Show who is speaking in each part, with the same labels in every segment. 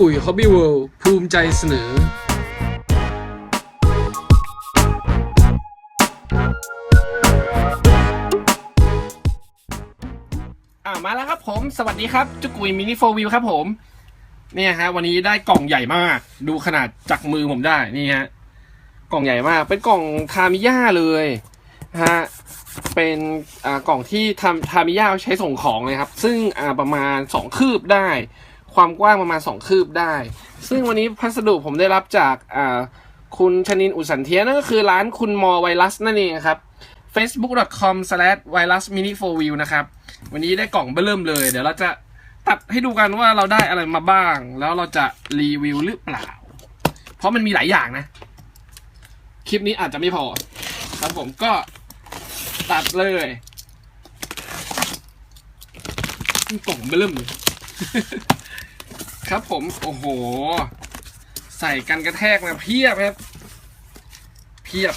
Speaker 1: กุยฮอบบี้เวิลด์ภูมิใจเสนอ
Speaker 2: อ่ามาแล้วครับผมสวัสดีครับจุกุยมินิโฟวิวครับผม เนี่ยฮะ วันนี้ได้กล่องใหญ่มาก ดูขนาดจากมือผมได้นี่ฮะ กล่องใหญ่มาก เป็นกล่องทามิย่าเลยฮะเป็นอ่ากล่องที่ทำทามิยาใช้ส่งของเลยครับ ซึ่งอ่าประมาณสองคืบได้ ความกว้างประมาณสองคืบได้ ซึ่งวันนี้พัสดุผมได้รับจากคุณชนินอุสันเทียนั่นก็คือร้านคุณมอไวรัสนั่นเองครับ facebook.com/virusmini4view นะครับ วันนี้ได้กล่องเบิ่มเลย เดี๋ยวเราจะตัดให้ดูกันว่าเราได้อะไรมาบ้าง แล้วเราจะรีวิวหรือเปล่า เพราะมันมีหลายอย่างนะ คลิปนี้อาจจะไม่พอ ครับผมก็ตัดเลยกล่องเบิ่มเลย ครับผม โอ้โห ใส่กันกระแทกมาเพียบครับ เพียบ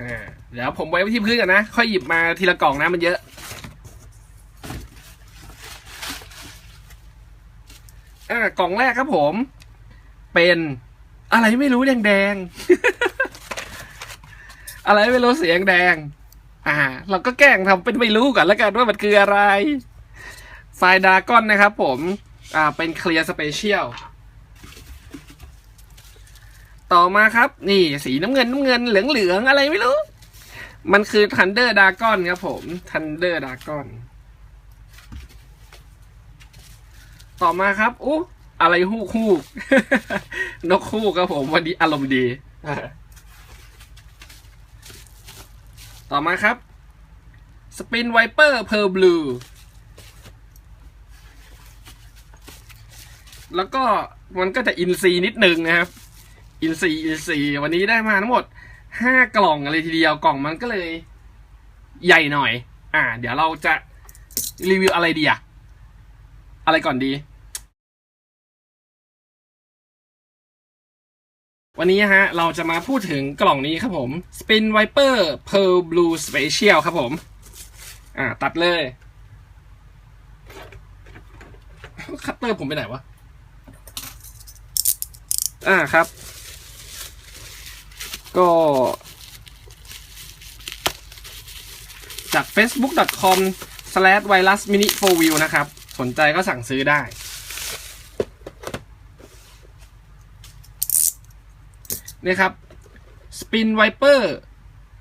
Speaker 2: อ่าเดี๋ยวผมไว้ที่พื้นกันนะ ค่อยหยิบมาทีละกล่องนะมันเยอะ อ่ากล่องแรกครับผม เป็นอะไรไม่รู้แดงแดงอะไรไม่รู้เสียงแดง อ่า เราก็แกล้งทำเป็นไม่รู้ก่อนแล้วกันว่ามันคืออะไรไฟดากอนนะครับผม อ่าเป็นเคลียร์สเปเชียลต่อมาครับ นี่สีน้ำเงินน้ำเงินเหลืองเหลืองอะไรไม่รู้ มันคือ Thunder Dragon ครับผม Thunder Dragon ต่อมาครับอู้อะไรฮูกฮูกนกฮูกครับผมวันนี้อารมณ์ดีต่อมาครับ Spin Viper Pearl Blue แล้วก็มันก็จะอินซีนิดนึงนะครับ อินซีอินซีวันนี้ได้มาทั้งหมดห้ากล่องเลยทีเดียวกล่องมันก็เลยใหญ่หน่อย อ่า เดี๋ยวเราจะรีวิวอะไรดีอะอะไรก่อนดี วันนี้ฮะ เราจะมาพูดถึงกล่องนี้ครับผม Spin Viper Pearl Blue Special ครับผม อ่า ตัดเลย คัตเตอร์ผมไปไหนวะ อ่าครับ ก็จาก facebook.com slash virus mini 4 view นะครับ สนใจก็สั่งซื้อได้ นี่ครับ Spin Viper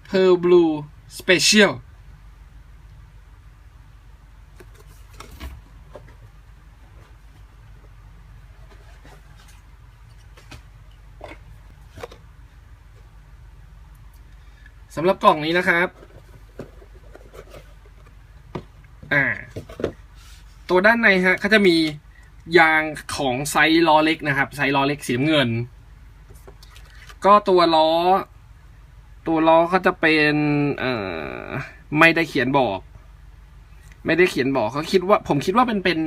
Speaker 2: Pearl Blue Special สำหรับกล่องนี้นะครับ อ่า ตัวด้านในฮะเขาจะมียางของไซส์ล้อเล็กนะครับ ไซส์ล้อเล็กสีเงิน ก็ตัวล้อ ตัวล้อเขาจะเป็นเอ่อไม่ได้เขียนบอก ไม่ได้เขียนบอกเขาคิดว่า ผมคิดว่าเป็นเป็น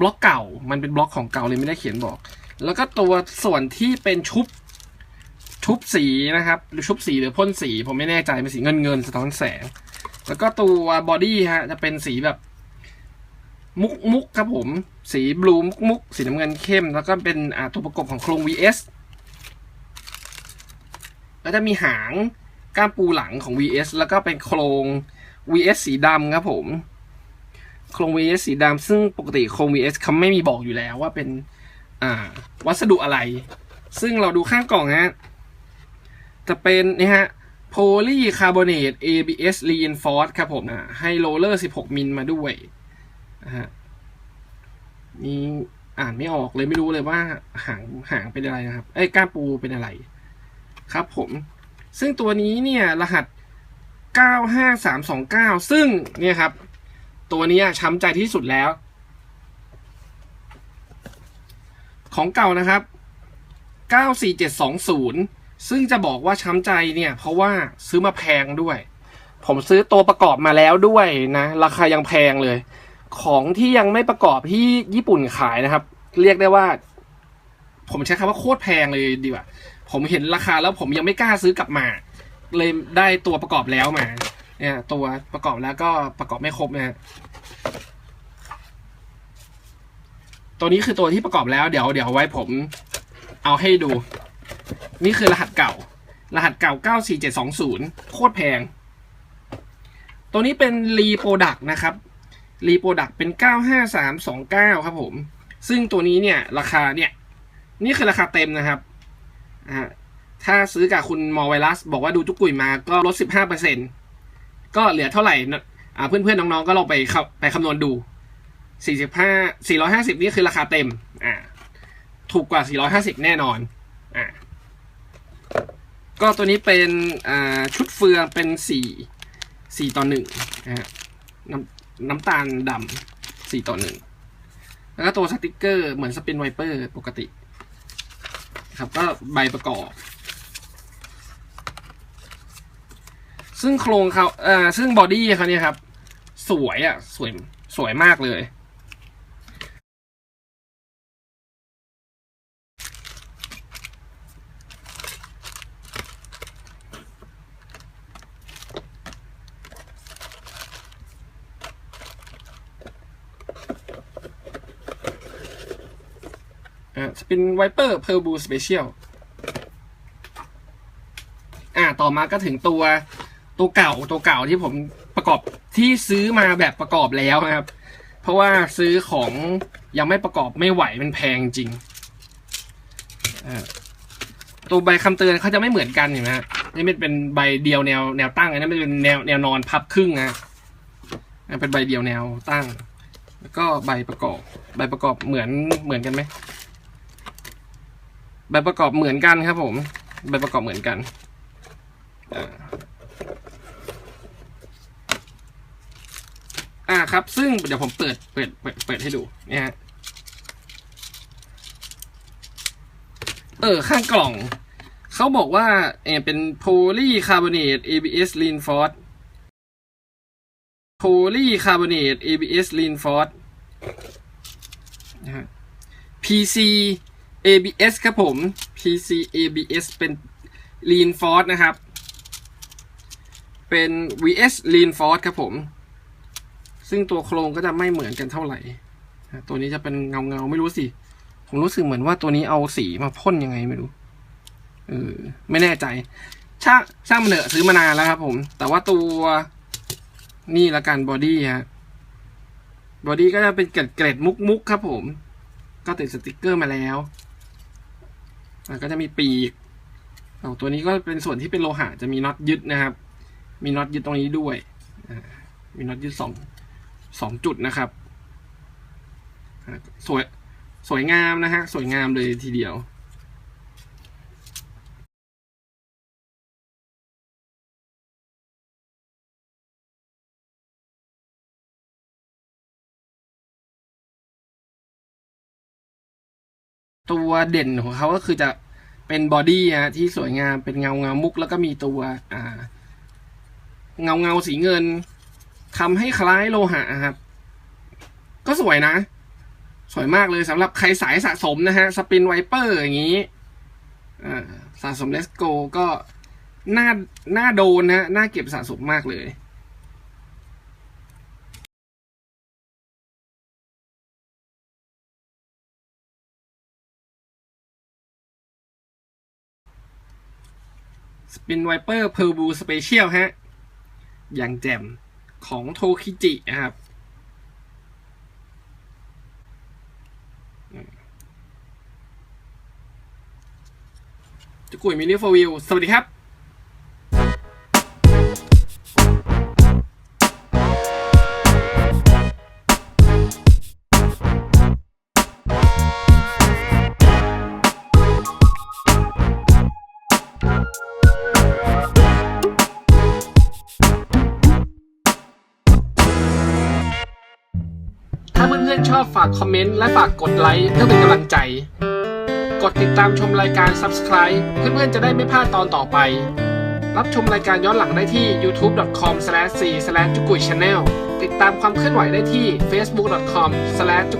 Speaker 2: บล็อกเก่า มันเป็นบล็อกของเก่าเลยไม่ได้เขียนบอก แล้วก็ตัวส่วนที่เป็นชุบ ชุบสีนะครับ หรือชุบสีหรือพ่นสี ผมไม่แน่ใจเป็นสีเงินเงินสะท้อนแสง แล้วก็ตัวบอดี้ฮะจะเป็นสีแบบมุกมุกครับผม สีบลูมุกมุกสีน้ำเงินเข้ม แล้วก็เป็นอ่าตัวประกบของโครง VS แล้วจะมีหางก้ามปูหลังของ VS แล้วก็เป็นโครง VS สีดำครับผม โครง VS สีดำซึ่งปกติโครง VS เขาไม่มีบอกอยู่แล้วว่าเป็นอ่าวัสดุอะไร ซึ่งเราดูข้างกล่องฮะ จะเป็นนี่ฮะโพลีคาร์บอเนต ABS reinforced ครับผมนะให้โรลเลอร์ 16 มิลมาด้วยนะฮะนี่อ่านไม่ออกเลยไม่รู้เลยว่าหางหางเป็นอะไรนะครับเอ้ก้าปูเป็นอะไร ครับผม ซึ่งตัวนี้เนี่ยรหัส 95329 ซึ่งเนี่ยครับ ตัวนี้ช้ำใจที่สุดแล้ว ของเก่านะครับ 94720 ซึ่งจะบอกว่าช้ำใจเนี่ย เพราะว่าซื้อมาแพงด้วย ผมซื้อตัวประกอบมาแล้วด้วยนะ ราคายังแพงเลย ของที่ยังไม่ประกอบที่ญี่ปุ่นขายนะครับ เรียกได้ว่า ผมใช้คำว่าโคตรแพงเลยดีกว่าผมเห็นราคาแล้วผมยังไม่กล้าซื้อกลับมา เลยได้ตัวประกอบแล้วมาเนี่ยตัวประกอบแล้วก็ประกอบไม่ครบนะฮะตัวนี้คือตัวที่ประกอบแล้วเดี๋ยวเดี๋ยวไว้ผมเอาให้ดู นี่คือรหัสเก่า รหัสเก่า 94720 โคตรแพง ตัวนี้เป็นรีโปรดักนะครับรีโปรดักเป็น 95329 ครับผม ซึ่งตัวนี้เนี่ย ราคาเนี่ย นี่คือราคาเต็มนะครับอ่าถ้าซื้อกับคุณมอไวรัส บอกว่าดูจุกกุยมาก็ลด 15%ก็เหลือเท่าไหร่อ่าเพื่อนๆน้องๆก็ลองไปไปคำนวณดู 45 450 นี่คือราคาเต็มอ่าถูกกว่า 450 แน่นอนอ่า ก็ตัวนี้เป็นชุดเฟืองเป็น4 4ต่อ1นะฮะน้ำน้ำตาลดำ4ต่อ1แล้วก็ตัวสติกเกอร์เหมือนสปินไวเปอร์ปกติ ครับก็ใบประกอบ ซึ่งโครงเขาเอ่อซึ่งบอดี้เขาเนี่ยครับ สวยอะ สวยสวยมากเลย อ่าสปินไวเปอร์เพอร์บูสเปเชียลอ่าต่อมาก็ถึงตัวตัวเก่าตัวเก่าที่ผมประกอบที่ซื้อมาแบบประกอบแล้วนะครับ เพราะว่าซื้อของยังไม่ประกอบไม่ไหวมันแพงจริงอ่าตัวใบคำเตือนเขาจะไม่เหมือนกันเห็นไหมนี่มันเป็นใบเดียวแนวแนวตั้งอันนั้นมันเป็นแนวแนวนอนพับครึ่งนะเป็นใบเดียวแนวตั้ง แล้วก็ใบประกอบ ใบประกอบเหมือนเหมือนกันไหม ใบประกอบเหมือนกันครับผม ใบประกอบเหมือนกันอ่าครับ ซึ่งเดี๋ยวผมเปิดเปิดเปิดเปิดให้ดูเนี่ยฮะเออ ข้างกล่องเขาบอกว่าเออเป็นโพลีคาร์บอเนต ABS r e i n f o r c e โพลีคาร์บอเนต ABS r e i n f o r c e นะฮะ PC ABS ครับผม PC ABS เป็น reinforced นะครับ เป็น VS reinforced ครับผม ซึ่งตัวโครงก็จะไม่เหมือนกันเท่าไหร่ ตัวนี้จะเป็นเงาเงาไม่รู้สิ ผมรู้สึกเหมือนว่าตัวนี้เอาสีมาพ่นยังไงไม่รู้ เออ ไม่แน่ใจ ช่างช่างมันเถอะซื้อมานานแล้วครับผม แต่ว่าตัวนี่ละกันบอดี้ฮะ บอดี้ก็จะเป็นเกล็ดเกล็ดมุกมุกครับผม ก็ติดสติกเกอร์มาแล้ว ก็จะมีปีกเอาตัวนี้ก็เป็นส่วนที่เป็นโลหะจะมีน็อตยึดนะครับ มีน็อตยึดตรงนี้ด้วยมีน็อตยึดสองสองจุดนะครับ สวยสวยงามนะฮะสวยงามเลยทีเดียว ตัวเด่นของเขาก็คือจะเป็นบอดี้ฮะที่สวยงามเป็นเงาเงามุก แล้วก็มีตัวอ่า เงาเงาสีเงินทำให้คล้ายโลหะครับ ก็สวยนะ สวยมากเลยสำหรับใครสายสะสมนะฮะ สปินไวเปอร์อย่างนี้สะสมเลสโกก็น่าน่าโดนนะฮะน่าเก็บสะสมมากเลย สปินไวเปอร์เพอร์บูสเปเชียลฮะ อย่างแจ่มของโทคิจินะครับจะกุยมินิโฟวิวสวัสดีครับ ชอบฝากคอมเมนต์และฝากกดไลค์เพื่อเป็นกำลังใจ กดติดตามชมรายการ Subscribe เพื่อนๆจะได้ไม่พลาดตอนต่อไป รับชมรายการย้อนหลังได้ที่ youtube.com/c/ จุกุย channel ติดตามความเคลื่อนไหวได้ที่ facebook.com/ จุ